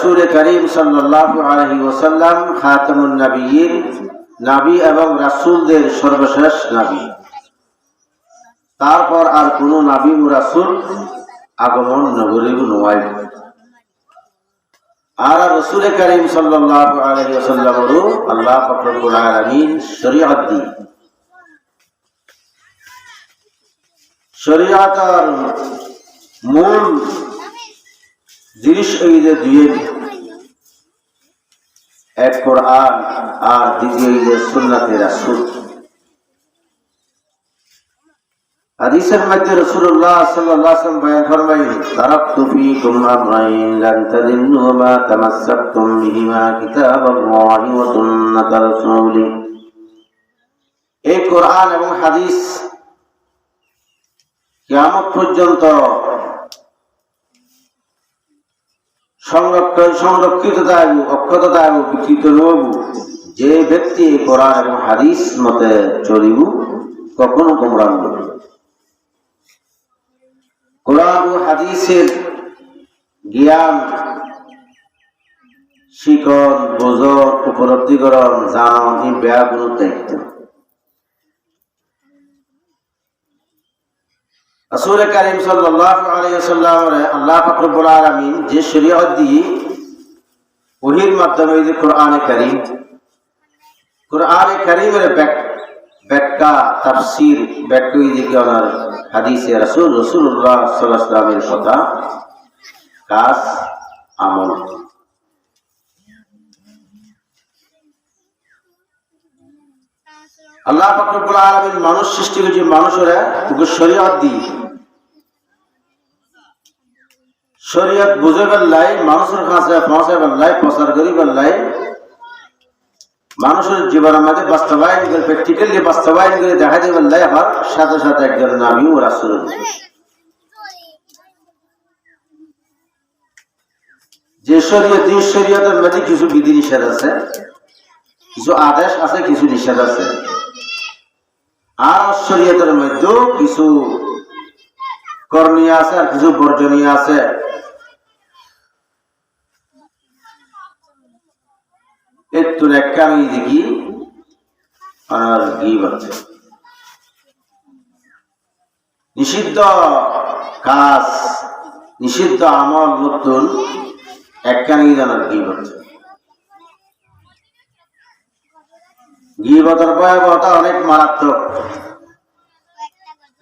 রসুল করিম সাল্লাল্লাহু আলাইহি ওয়াসাল্লাম খাতামুন নবিয়্যিন নবী এবং রাসূলদের সর্বশেষ নবী। তারপর আর কোন নবী ও রাসূল আগমন নগরী নয়। আর রসুল করিম সাল্লাল্লাহু আলাইহি ওয়াসাল্লামরু আল্লাহ রব্বুল আলামিন শরীয়ত দি শরীয়তের মূল জিনিস এই যে দুয়ে এক কোরআন আর দ্বিতীয় যে সুন্নাতে রাসূল। হাদিসের মধ্যে রাসূলুল্লাহ সাল্লাল্লাহু আলাইহি ওয়াসাল্লাম বয়ান ফরমাইলেন তারাকতু ফীকুম আমরাইন লান তাদিল্লু মা তামাসসাকতুম বিহিমা কিতাবাল্লাহি ওয়া সুন্নাত রাসূলি। এই কোরআন এবং হাদিস কিয়ামত পর্যন্ত সংরক্ষণ সংরক্ষিত থাকব অক্ষত থাকব বিকৃত নব। যে ব্যক্তি কোরআন এবং হাদিস মতে চলিব, কখনো গোমরান হবে কোরআন ও হাদিসের জ্ঞান শিকন বোঝন উপলব্ধিকরণ জানন এই ব্যাগুলো দায়িত্ব রাসূল কারীম ওয়াসাল্লামের আল্লাহ রব্বুল আলামিন যে শরীয়ত দিয়ে ওহির মাধ্যমে যে কোরআনে কারীম, কোরআনে কারীমের ব্যাখ্যা তাফসীর, ব্যাখ্যা দিকে ওনার হাদিসে রাসূল আলাইহি ওয়াসাল্লামের কথা, কাজ, আমল। আল্লাহ রব্বুল আলামিন মানুষ সৃষ্টি করেছে মানুষেরা শরীয়ত দিয়ে শরীয়ত বুঝে বেল্লাই মানুষের কাছে পৌঁছে বেল্লাই প্রচার করি বেল্লাই মানুষের জীবনের মাঝে বাস্তবায়ন করে প্র্যাকটিক্যালি বাস্তবায়ন করে দেখা যায় বেল্লাই আবার সাথে সাথে একজন নামী ও রাসুল। যে শরীয়ত, এই শরীয়তের মাঝে কিছু বিধি নিষেধ আছে, কিছু আদেশ আছে, কিছু নিষেধ আছে। আর শরীয়তের মধ্যেও কিছু করণীয় আছে আর কিছু বর্জনীয় আছে। একটু একটা আমি দেখি, আর গিব আছে নিষিদ্ধ কাজ, নিষিদ্ধ আমল নতুন একখানি জানার গিব আছে গিবতের ভয়াবহতা অনেক মারাত্মক।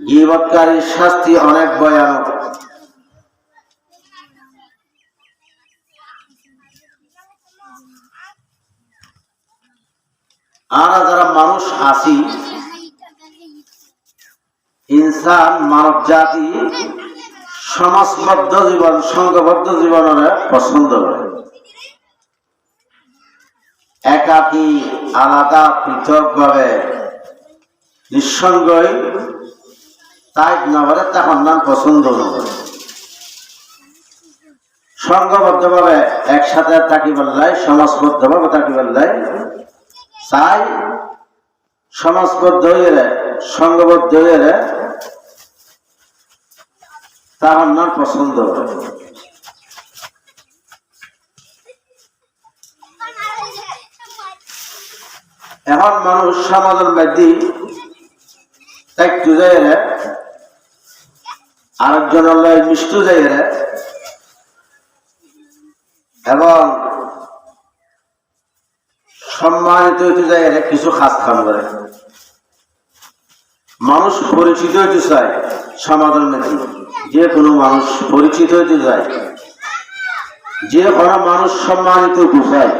গিবৎকারীর শাস্তি অনেক ভয়ানক। আমরা যারা মানুষ আছি ইনসান, মানব জাতি, সমাজবদ্ধ জীবন সংঘবদ্ধ জীবনের পছন্দ করে। একাকী, আলাদা পৃথক ভাবে নিঃসঙ্গই তাই নগরে তখন নাম পছন্দ নগরে সংঘবদ্ধ ভাবে একসাথে থাকি বললাই সমাজবদ্ধ ভাবে থাকি বললাই তাই সমাজবদ্ধ হয়ে রে সংঘবদ্ধ হয়ে তাহার নাম পছন্দ এখন মানুষ সমাজের মধ্যে যাই রে, আরেকজনের লয় মিষ্টু রে, এবং সম্মানিত হইতে চায় এটা কিছু খাস খান করে। মানুষ পরিচিত হইতে চায় সমাজের মধ্যে। যে কোনো মানুষ পরিচিত হইতে চায় যে কোনো মানুষ সম্মানিত হইতে চায়।